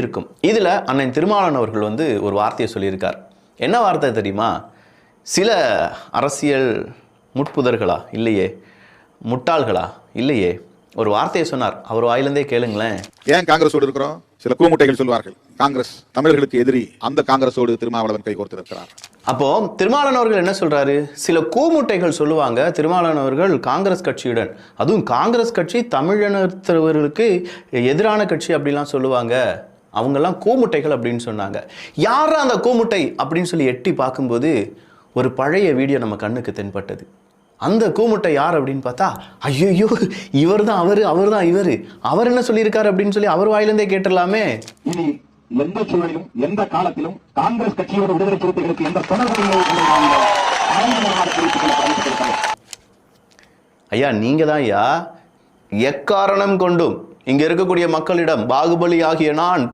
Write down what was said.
இருக்கும். இதுல அண்ணன் திருமாவளவன் அவர்கள் வந்து ஒரு வார்த்தையை சொல்லியிருக்கார். என்ன வார்த்தை தெரியுமா? சில அரசியல் முட்புதர்களா? இல்லையே. முட்டாள்களா? இல்லையே. ஒரு வார்த்தையை சொன்னார். அவர் வாயிலிருந்தே கேளுங்களேன். ஏன் காங்கிரஸோடு இருக்கிறோம்? சில கூமுட்டைகள் சொல்வார்கள் காங்கிரஸ் தமிழர்களுக்கு எதிரி அந்த காங்கிரஸோடு திருமாவளவன் கை கோர்த்திருக்கிறார். அப்போ திருமாவளவன் அவர்கள் என்ன சொல்றாரு? சில கூமுட்டைகள் சொல்லுவாங்க. திருமாவளவன் அவர்கள் காங்கிரஸ் கட்சியுடன். அதுவும் காங்கிரஸ் கட்சி தமிழினத்தவர்களுக்கு எதிரான கட்சி அப்படிலாம் சொல்லுவாங்க. அவங்கெல்லாம் கூமுட்டைகள் அப்படின்னு சொன்னாங்க. யாரா அந்த கூமுட்டை அப்படின்னு சொல்லி எட்டி பார்க்கும்போது ஒரு பழைய வீடியோ நம்ம கண்ணுக்கு தென்பட்டது. அந்த கூமுட்டை யார் அப்படின்னு பார்த்தா ஐயோ இவர் தான் அவர் அவர் தான் இவர். அவர் என்ன சொல்லியிருக்காரு அப்படின்னு சொல்லி அவர் வாயிலிருந்தே கேட்டுடலாமே. இனி எந்த சூழலிலும் எந்த காலத்திலும் காங்கிரஸ் கட்சியோட விடுதலை சிறுத்தைகளுக்கு எந்த. ஐயா நீங்க தான் ஐயா எக்காரணம் கொண்டும் இங்க இருக்கக்கூடிய மக்களிடம் பாகுபலி ஆகிய நான்